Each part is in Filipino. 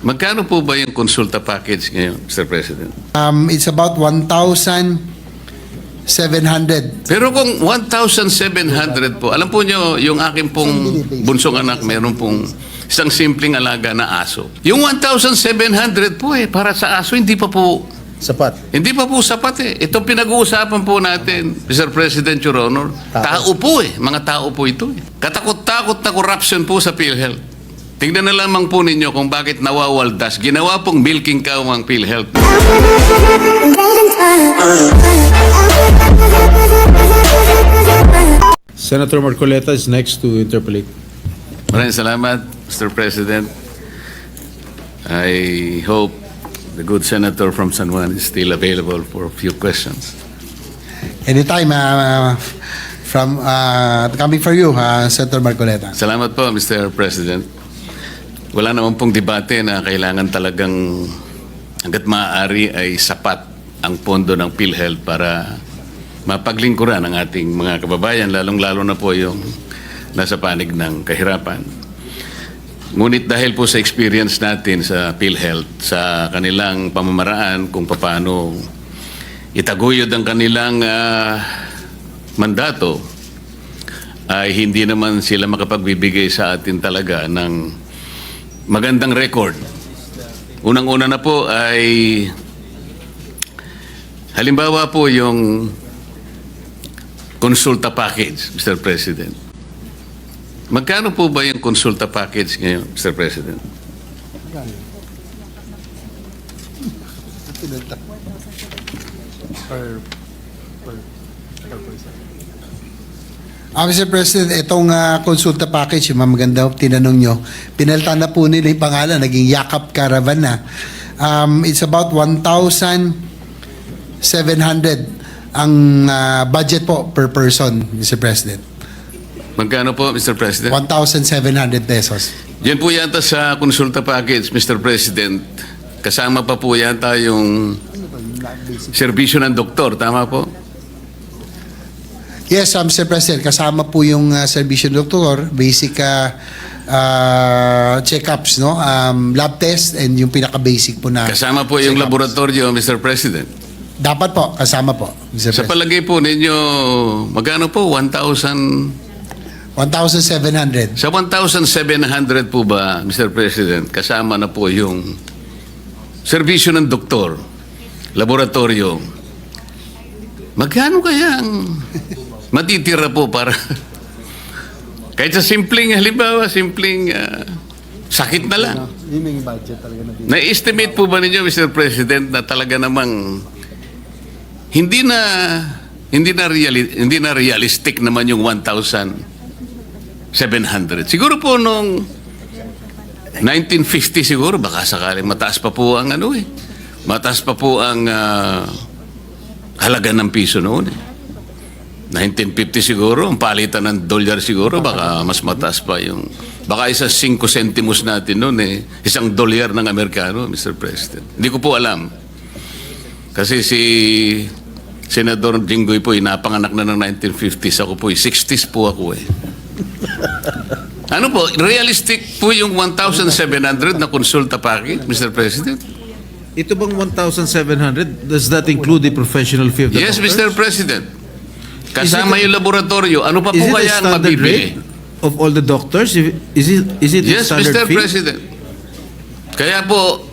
Magkano po ba yung konsulta package ngayon, Mr. President? Um, it's about 1,700. Pero kung 1,700 po, alam po nyo, yung akin pong bunsong anak, meron pong isang simpleng alaga na aso. Yung 1,700 po eh, para sa aso, hindi pa po, Sapat. hindi pa po sapat eh. Ito pinag-uusapan po natin, Mr. President, Your Honor. Tao po eh, mga tao po ito eh. Katakot-takot na corruption po sa PhilHealth. Tingnan na lamang po ninyo kung bakit nawawaldas. Ginawa pong milking cow ang PhilHealth. Senator Marcoleta is next to interpolate. Maraming salamat, Mr. President. I hope the good senator from San Juan is still available for a few questions. Anytime, uh, from, uh, coming for you, uh, Senator Marcoleta. Salamat po, Mr. President. Wala naman pong debate na kailangan talagang hanggat maaari ay sapat ang pondo ng PhilHealth para mapaglingkuran ang ating mga kababayan, lalong-lalo na po yung nasa panig ng kahirapan. Ngunit dahil po sa experience natin sa PhilHealth, sa kanilang pamamaraan kung paano itaguyod ang kanilang ah, mandato, ay hindi naman sila makapagbibigay sa atin talaga ng magandang record. Unang-una na po ay halimbawa po yung konsulta package, Mr. President. Magkano po ba yung konsulta package ngayon, Mr. President? Ah, Mr. President, itong uh, konsulta package, yung mga maganda tinanong nyo, pinalitan na po nila yung pangalan, naging Yakap Caravan na. Um, it's about 1,700 ang uh, budget po per person, Mr. President. Magkano po, Mr. President? 1,700 pesos. Yan po yata sa konsulta package, Mr. President. Kasama pa po yata yung serbisyo ng doktor, tama po? Yes, um, Mr. President, kasama po yung uh, serbisyo ng doktor, basic uh, uh, check-ups, no? Um, lab test and yung pinaka-basic po na Kasama po yung laboratorio, Mr. President. Dapat po, kasama po, Mr. Sa President. palagay po ninyo, magkano po? 1,000? 1,700. Sa 1,700 po ba, Mr. President, kasama na po yung serbisyo ng doktor, laboratorio. Magkano kaya ang matitira po para kahit sa simpleng, halimbawa, simpleng ah, sakit na lang. Yun yung budget talaga na Na-estimate po ba ninyo, Mr. President, na talaga namang hindi na hindi na reali- hindi na realistic naman yung 1,700. Siguro po nung 1950 siguro baka sakaling mataas pa po ang ano eh. Mataas pa po ang ah, halaga ng piso noon eh. 1950 siguro, ang palitan ng dolyar siguro, baka mas mataas pa yung... Baka isa 5 centimos natin noon eh. Isang dolyar ng Amerikano, Mr. President. Hindi ko po alam. Kasi si Senador Jinggoy po, inapanganak na ng 1950s. Ako po, 60s po ako eh. Ano po, realistic po yung 1,700 na konsulta package, Mr. President? Ito bang 1,700? Does that include the professional fee of the Yes, doctors? Mr. President. Kasama yung laboratorio. Ano pa po a kaya ang mabibili? of all the doctors? Is it, is it a Yes, standard Mr. fee? President. Kaya po,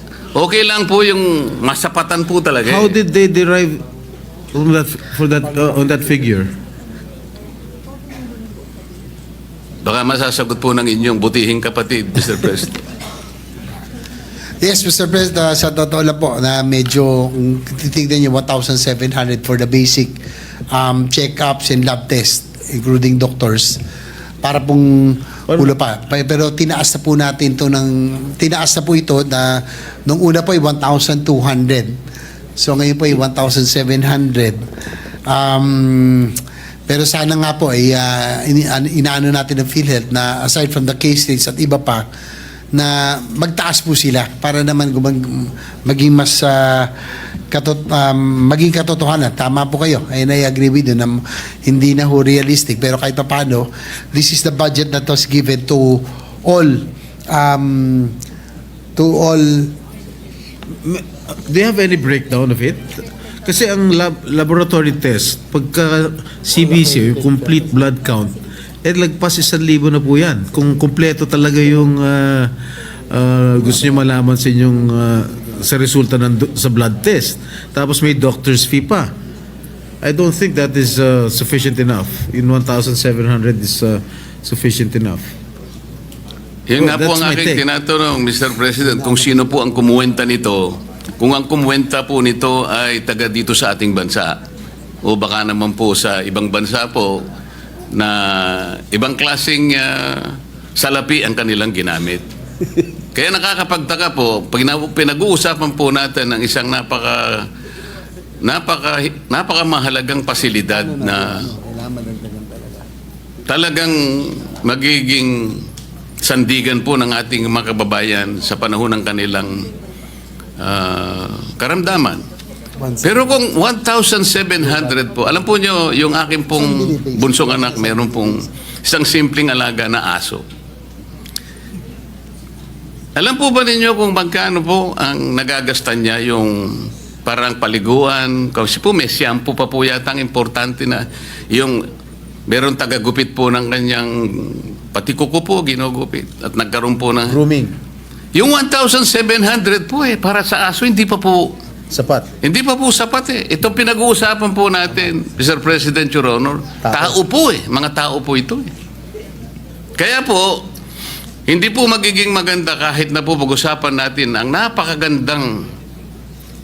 okay lang po yung masapatan po talaga. How eh. did they derive on that, for that, uh, on that figure? Baka masasagot po ng inyong butihing kapatid, Mr. President. Yes, Mr. President, uh, sa totoo lang po na medyo kung titignan niyo 1,700 for the basic um, check-ups and lab test, including doctors, para pong ulo pa. Pero tinaas na po natin to ng, tinaas na po ito na nung una po ay 1,200. So ngayon po ay 1,700. Um, pero sana nga po ay uh, ini- an- inaano natin ng PhilHealth na aside from the case rates at iba pa, na magtaas po sila para naman gumag, maging mas ah, katot, um, maging katotohanan. Tama po kayo. And I agree with you na hindi na ho realistic. Pero kahit pa paano, this is the budget that was given to all um, to all Do you have any breakdown of it? Kasi ang lab- laboratory test, pagka CBC, complete blood count, eh lagpas isang libo na po yan. Kung kumpleto talaga yung ah, ah, gusto niyo malaman sa inyong ah, sa resulta ng sa blood test. Tapos may doctor's fee pa. I don't think that is ah, sufficient enough. In 1,700 is ah, sufficient enough. Well, nga po ang aking tinatanong, Mr. President, kung sino po ang kumuwenta nito. Kung ang kumuwenta po nito ay taga dito sa ating bansa o baka naman po sa ibang bansa po na ibang klaseng ah, salapi ang kanilang ginamit. Kaya nakakapagtaka po, pag na- pinag-uusapan po natin ng isang napaka napaka napakamahalagang pasilidad na talagang magiging sandigan po ng ating mga kababayan sa panahon ng kanilang ah, karamdaman. Pero kung 1,700 po, alam po nyo, yung aking pong bunsong anak, meron pong isang simpleng alaga na aso. Alam po ba ninyo kung magkano po ang nagagastan niya yung parang paliguan? Kasi po may shampoo pa po yata ang importante na yung meron tagagupit po ng kanyang pati kuko po ginugupit at nagkaroon po ng Grooming. yung 1,700 po eh para sa aso hindi pa po Sapat. hindi pa po sapat eh. Ito pinag-uusapan po natin, Mr. President, Your Honor. Tao. Tao po eh. Mga tao po ito eh. Kaya po, hindi po magiging maganda kahit na po pag-usapan natin ang napakagandang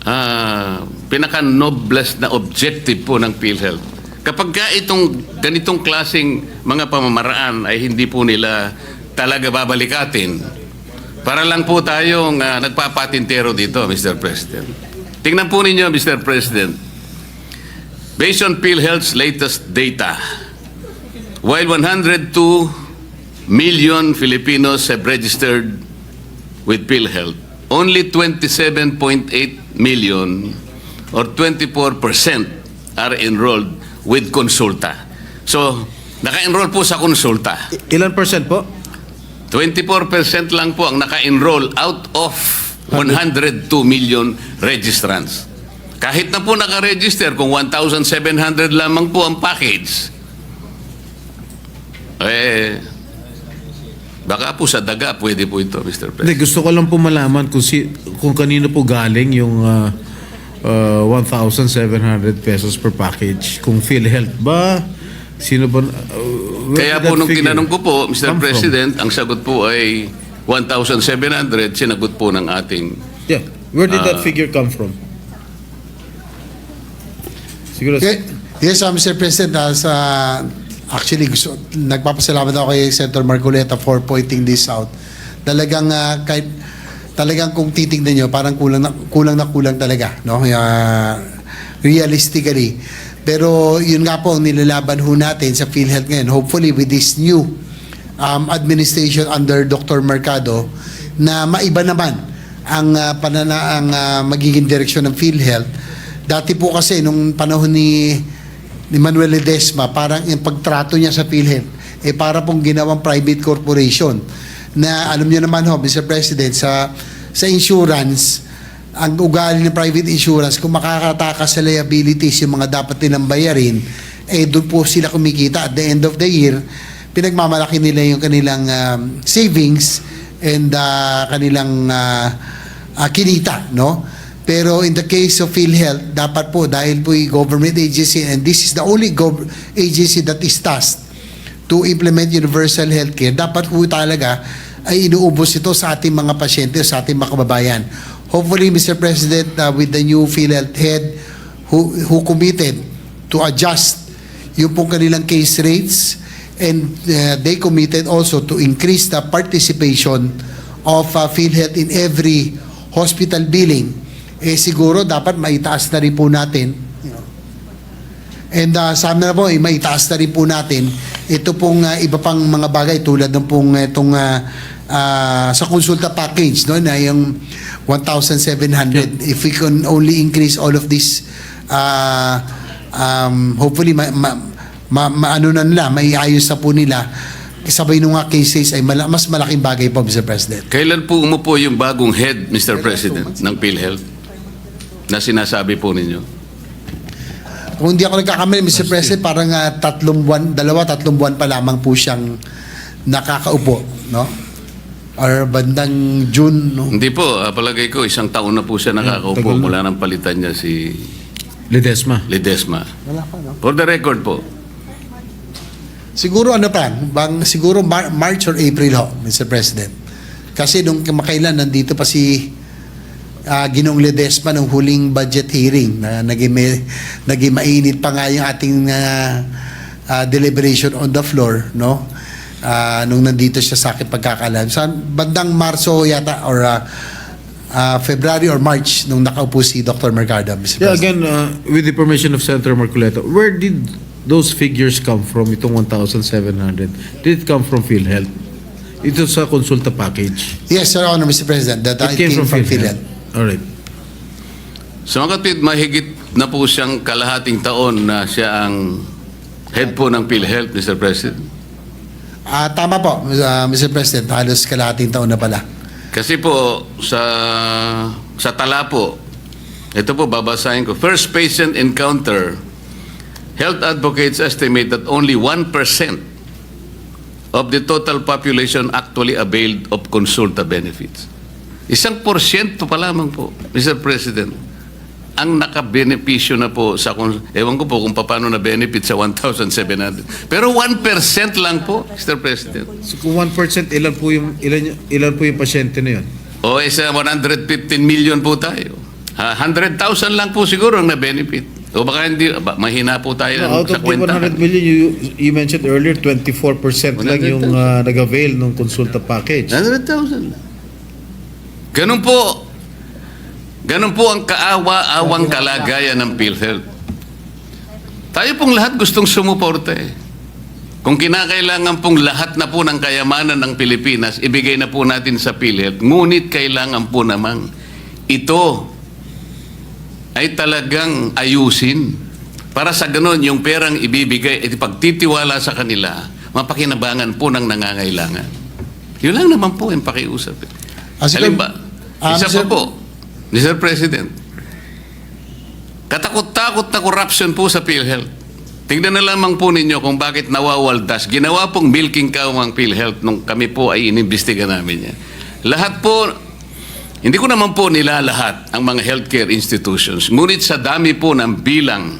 ah, pinaka-noblest na objective po ng PhilHealth. Kapag ka itong ganitong klasing mga pamamaraan ay hindi po nila talaga babalikatin, para lang po tayong ah, nagpapatintero dito, Mr. President. Tingnan po ninyo, Mr. President. Based on PhilHealth's latest data, while 102 million Filipinos have registered with PhilHealth, only 27.8 million or 24% are enrolled with Consulta. So, naka-enroll po sa Consulta. Ilan percent po? 24% lang po ang naka-enroll out of 102 million registrants. Kahit na po naka-register, kung 1,700 lamang po ang package, eh, baka po sa daga pwede po ito, Mr. Hindi, President. gusto ko lang po malaman kung, si, kung kanino po galing yung ah, ah, 1,700 pesos per package. Kung PhilHealth ba? Sino ba? where Kaya po nung figure tinanong ko po, Mr. come from? President, ang sagot po ay 1,700, sinagot po ng ating Yeah. Where did that Ah. figure come from? Siguro, Ye- Yes, uh, Mr. President, uh, sa, actually, gusto, nagpapasalamat ako kay Senator Marcoleta for pointing this out. Talagang, uh, kahit, talagang kung titignan nyo, parang kulang na kulang, na kulang talaga, no? Uh, realistically. Pero yun nga po ang nilalaban ho natin sa PhilHealth ngayon. Hopefully with this new um, administration under Dr. Mercado na maiba naman ang uh, panana ang uh, magiging direksyon ng PhilHealth. Dati po kasi nung panahon ni ni Manuel Ledesma, parang yung pagtrato niya sa PhilHealth eh para pong ginawang private corporation na alam niyo naman ho Mr. President sa sa insurance ang ugali ng private insurance kung makakatakas sa liabilities yung mga dapat nilang bayarin eh doon po sila kumikita at the end of the year pinagmamalaki nila yung kanilang um, savings and uh, kanilang uh, uh, kinita no pero in the case of PhilHealth, dapat po dahil po yung government agency and this is the only agency that is tasked to implement universal healthcare, dapat po talaga ay inuubos ito sa ating mga pasyente, sa ating mga kababayan. Hopefully, Mr. President, uh, with the new PhilHealth head who, who committed to adjust yung pong kanilang case rates and uh, they committed also to increase the participation of uh, PhilHealth in every hospital billing. Eh siguro dapat maitaas na rin po natin. And uh, sana na po, eh, maitaas na rin po natin ito pong uh, iba pang mga bagay tulad ng pong itong uh, uh, sa konsulta package no na yung 1,700 if we can only increase all of this uh, um, hopefully ma, ma, ma, ma- ano na nila maiayos na po nila sabay nung nga cases ay mala- mas malaking bagay po, Mr. President. Kailan po umupo yung bagong head, Mr. President, ng PhilHealth na sinasabi po ninyo? Kung hindi ako nagkakamali, Mr. President, parang ah, tatlong buwan, dalawa, tatlong buwan pa lamang po siyang nakakaupo, no? Or bandang June, no? Hindi po, ah, palagay ko isang taon na po siya nakakaupo tagal na. mula nang palitan niya si Ledesma. Ledesma. Wala pa, no? For the record po, Siguro ano pa, bang, siguro Mar- March or April ho, Mr. President. Kasi nung kamakailan, nandito pa si ah, Ginong Ledesma nung huling budget hearing na naging, may- naging mainit pa nga yung ating ah, ah, deliberation on the floor, no? Ah, nung nandito siya sa akin pagkakalam. Sa bandang Marso yata or ah, ah, February or March nung nakaupo si Dr. Mercado, Mr. Yeah, President. again, uh, with the permission of Senator Marcoleta, where did those figures come from, itong 1,700? Did it come from PhilHealth? Ito sa consulta package. Yes, Your Honor, Mr. President. That It I came from PhilHealth. PhilHealth. All right. sa mga kapit, mahigit na po siyang kalahating taon na siya ang head po ng PhilHealth, Mr. President. Ah, tama po, uh, Mr. President. Halos kalahating taon na pala. Kasi po, sa, sa tala po, ito po babasahin ko. First patient encounter, health advocates estimate that only 1% of the total population actually availed of consulta benefits. Isang porsyento pa lamang po, Mr. President, ang nakabenepisyo na po sa, ewan ko po kung paano na benefit sa 1,700. Pero 1% lang po, Mr. President. So kung 1%, ilan po yung, ilan, ilan po yung pasyente na yun? O isa 115 million po tayo. Ha, 100,000 lang po siguro ang na-benefit. O baka hindi, ba, mahina po tayo out sa of the kwenta. 100 million, you, you mentioned earlier, 24% lang yung uh, nag-avail ng consulta package. 100,000 lang. Ganun po. Ganun po ang kaawa-awang kalagayan ng PhilHealth. Tayo pong lahat gustong sumuporta eh. Kung kinakailangan pong lahat na po ng kayamanan ng Pilipinas, ibigay na po natin sa PhilHealth. Ngunit kailangan po namang ito ay talagang ayusin. Para sa ganun, yung perang ibibigay, at pagtitiwala sa kanila, mapakinabangan po ng nangangailangan. Yun lang naman po yung pakiusap. Eh. Ah, siguro- Halimbawa, Ah, isa pa Mr. po, Mr. President, katakot-takot na corruption po sa PhilHealth. Tingnan na lamang po ninyo kung bakit nawawaldas. Ginawa pong milking cow ang PhilHealth nung kami po ay inimbestiga namin yan. Lahat po, hindi ko naman po nilalahat ang mga healthcare institutions. Ngunit sa dami po ng bilang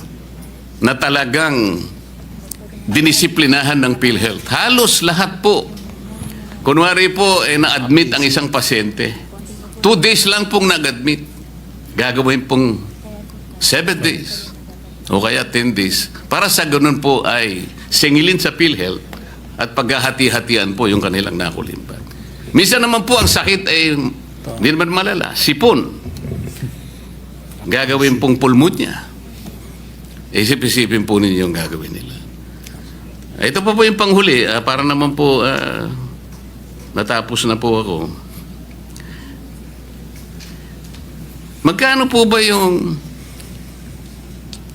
na talagang dinisiplinahan ng PhilHealth. Halos lahat po. Kunwari po, eh, na-admit ang isang pasyente. Two days lang pong nag-admit. Gagawin pong seven days o kaya 10 days. Para sa ganun po ay singilin sa PhilHealth at paghahati-hatian po yung kanilang nakulimbat. Minsan naman po ang sakit ay hindi naman malala. Sipon. Gagawin pong pulmonya. Isip-isipin po ninyo yung gagawin nila. Ito pa po yung panghuli, ah, para naman po ah, natapos na po ako. Magkano po ba yung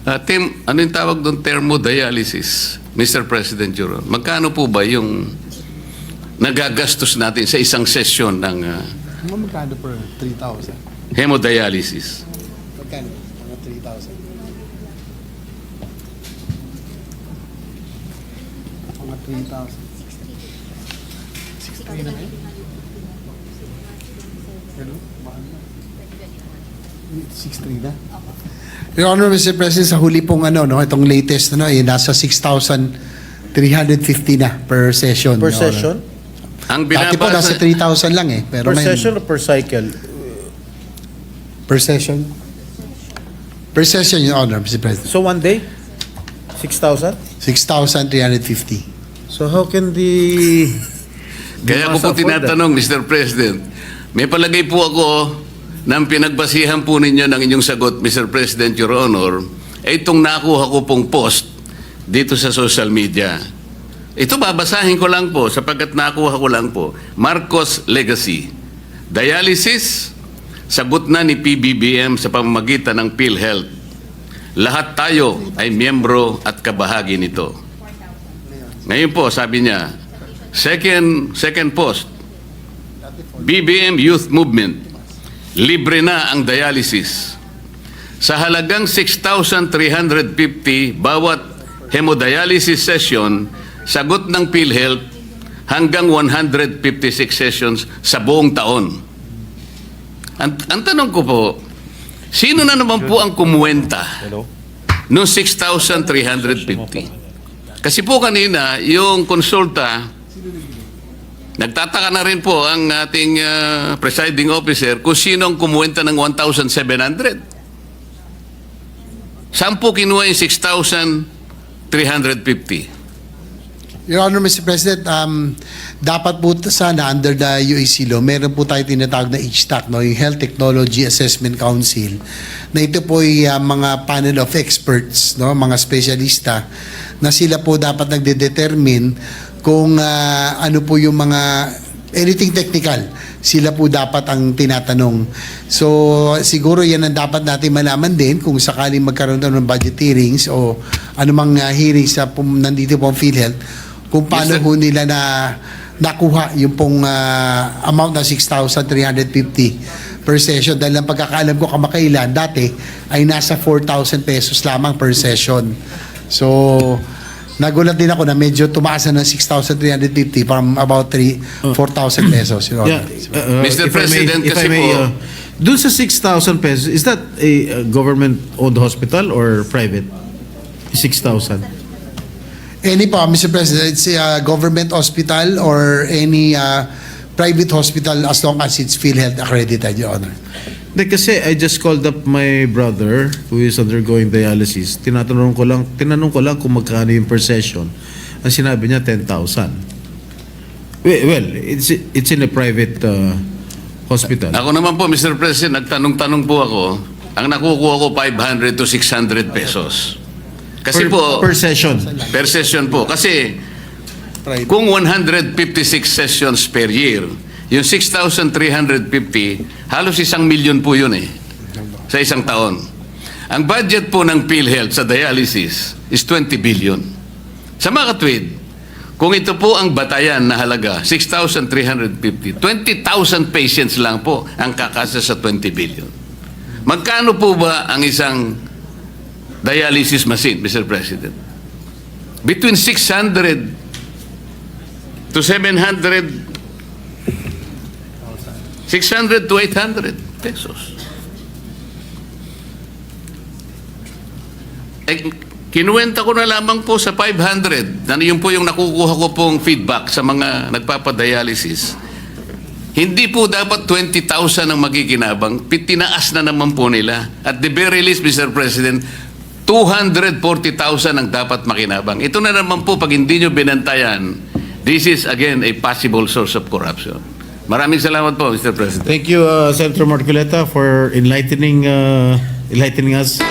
ah, tem, ano yung tawag doon thermodialysis, Mr. President Juro? Magkano po ba yung nagagastos natin sa isang session ng ah, Mga magkano per 3,000? hemodialysis? Magkano? Mga 3,000. Mga 3,000. 63 na yun? Hello? Mahal na. 63 na? Your Honor, Mr. President, sa huli pong ano, no, itong latest, ano, eh, nasa 6,350 na per session. Per Your Honor. session? Ang Dati po nasa binabasa, 3,000 lang eh. Pero Per ngayon- session or per cycle? Per session? Per session, Your Honor, Mr. President. So one day? 6,000? 6,350. So how can the... Kaya ko po tinatanong, Mr. President, may palagay po ako ng pinagbasihan po ninyo ng inyong sagot, Mr. President, Your Honor, ay itong nakuha ko pong post dito sa social media. Ito babasahin ko lang po sapagkat nakuha ko lang po. Marcos Legacy. Dialysis, sagot na ni PBBM sa pamamagitan ng PhilHealth. Lahat tayo ay miyembro at kabahagi nito. Ngayon po, sabi niya, Second, second post, BBM Youth Movement, libre na ang dialysis. Sa halagang 6,350 bawat hemodialysis session, sagot ng PhilHealth hanggang 156 sessions sa buong taon. Ang, ang tanong ko po, sino na naman po ang kumuwenta noong 6,350? Kasi po kanina, yung konsulta, nagtataka na rin po ang ating ah, presiding officer kung sino ang kumuwenta ng 1,700. Saan po kinuha yung 6,350? Your Honor, Mr. President, um, dapat po sana under the UAC law, meron po tayo tinatawag na HTAC, no, yung Health Technology Assessment Council, na ito po ay uh, mga panel of experts, no, mga spesyalista, na sila po dapat nagde-determine kung uh, ano po yung mga anything technical, sila po dapat ang tinatanong. So, siguro yan ang dapat natin malaman din kung sakaling magkaroon ng budget hearings o anumang uh, hearings sa pum- nandito po ang PhilHealth, kung paano Yes, ho nila na nakuha yung pong ah, amount na 6,350 per session. Dahil ang pagkakaalam ko kamakailan, dati ay nasa 4,000 pesos lamang per session. So, nagulat din ako na medyo tumaas na ng 6,350 from about 3 4,000 pesos. Your Yeah, Honor. uh, uh, Mr. if I may- President, if I kasi may, po- uh, dun sa 6,000 pesos, is that a uh, government-owned hospital or private? 6,000. Any po, Mr. President, it's a government hospital or any ah, private hospital as long as it's PhilHealth accredited, Your Honor. Hindi, kasi I just called up my brother who is undergoing dialysis. Tinatanong ko lang, tinanong ko lang kung magkano yung per session. Ang sinabi niya, 10,000. Well, well, it's, it's in a private uh, hospital. Ako naman po, Mr. President, nagtanong-tanong po ako, ang nakukuha ko 500 to 600 pesos. Kasi per, po, per session. per session po. Kasi kung 156 sessions per year, yung 6,350, halos isang milyon po yun eh, sa isang taon. Ang budget po ng PhilHealth sa dialysis is 20 billion. Sa mga katwid, kung ito po ang batayan na halaga, 6,350, 20,000 patients lang po ang kakasa sa 20 billion. Magkano po ba ang isang dialysis machine, Mr. President? Between 600 to 700 600 to 800 pesos. Eh, kinuwenta ko na lamang po sa 500. Ano yun po yung nakukuha ko pong feedback sa mga nagpapadialysis. Hindi po dapat 20,000 ang magiginabang. Tinaas na naman po nila. At the very least, Mr. President, 240,000 ang dapat makinabang. Ito na naman po, pag hindi nyo binantayan, this is again a possible source of corruption. Maraming salamat po, Mr. President. Thank you, uh, Senator Marcoleta, for enlightening, uh, enlightening us.